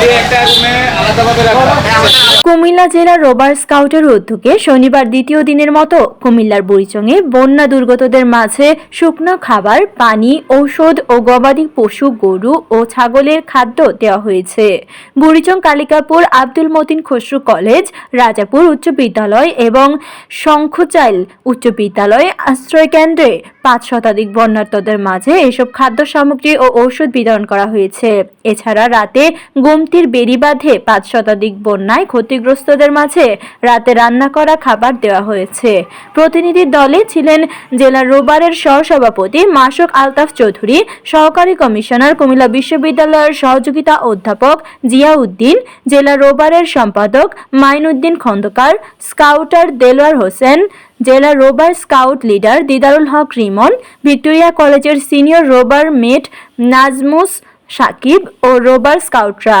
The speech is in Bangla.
dê a man. কুমিল্লা জেলার রোবার স্কাউটের উদ্যোগে শনিবার দ্বিতীয় দিনের মতো কুমিল্লার বুড়িচংয়ে বন্যা দুর্গতদের মাঝে শুকনো খাবার, পানি, ঔষধ ও গবাদি পশু, গরু ও ছাগলের খাদ্য দেওয়া হয়েছে। বুড়িচং কালিকাপুর আব্দুল মতিন খসরু কলেজ, রাজাপুর উচ্চ বিদ্যালয় এবং শঙ্খচাইল উচ্চ বিদ্যালয় আশ্রয় কেন্দ্রে পাঁচ শতাধিক বন্যার্তদের মাঝে এসব খাদ্য সামগ্রী ও ঔষধ বিতরণ করা হয়েছে। এছাড়া রাতে গোমতির বেড়িবাঁধে পাঁচ শতাধিক বন্যায় ক্ষতিগ্রস্তদের মাঝে রাতে রান্না করা খাবার দেওয়া হয়েছে। প্রতিনিধি দলে ছিলেন জেলার রোবারের সহসভাপতি মাসুক আলতাফ চৌধুরী, সহকারী কমিশনার কুমিল্লা বিশ্ববিদ্যালয়ের সহযোগিতা অধ্যাপক জিয়াউদ্দিন, জেলা রোবারের সম্পাদক মাইনুদ্দিন খন্দকার, স্কাউটার দেলোয়ার হোসেন, জেলা রোবার scout leader Didarul Haque Rimon, Victoria কলেজের সিনিয়র রোবার মেট নাজমুস সাকিব ও রোবার স্কাউটরা।